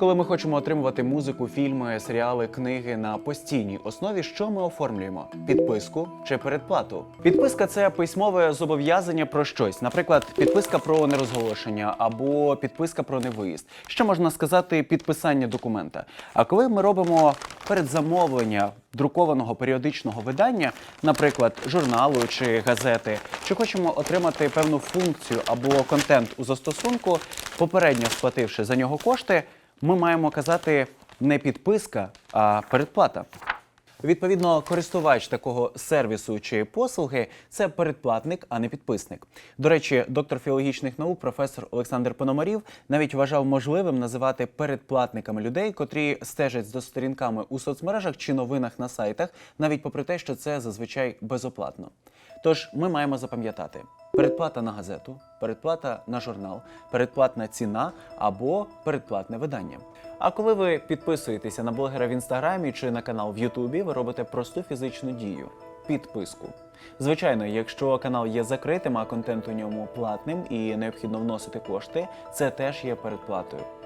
Коли ми хочемо отримувати музику, фільми, серіали, книги на постійній основі, що ми оформлюємо? Підписку чи передплату? Підписка це письмове зобов'язання про щось, наприклад, підписка про нерозголошення або підписка про невиїзд. Що можна сказати, підписання документа. А коли ми робимо передзамовлення друкованого періодичного видання, наприклад, журналу чи газети, чи хочемо отримати певну функцію або контент у застосунку, попередньо сплативши за нього кошти, ми маємо казати не підписка, а передплата. Відповідно, користувач такого сервісу чи послуги це передплатник, а не підписник. До речі, доктор філологічних наук, професор Олександр Пономарів навіть вважав можливим називати передплатниками людей, котрі стежать за сторінками у соцмережах чи новинах на сайтах, навіть попри те, що це зазвичай безоплатно. Тож ми маємо запам'ятати передплата на газету, передплата на журнал, передплатна ціна або передплатне видання. А коли ви підписуєтеся на блогера в інстаграмі чи на канал в Ютубі, ви робите просту фізичну дію підписку. Звичайно, якщо канал є закритим, а контент у ньому платним і необхідно вносити кошти, це теж є передплатою.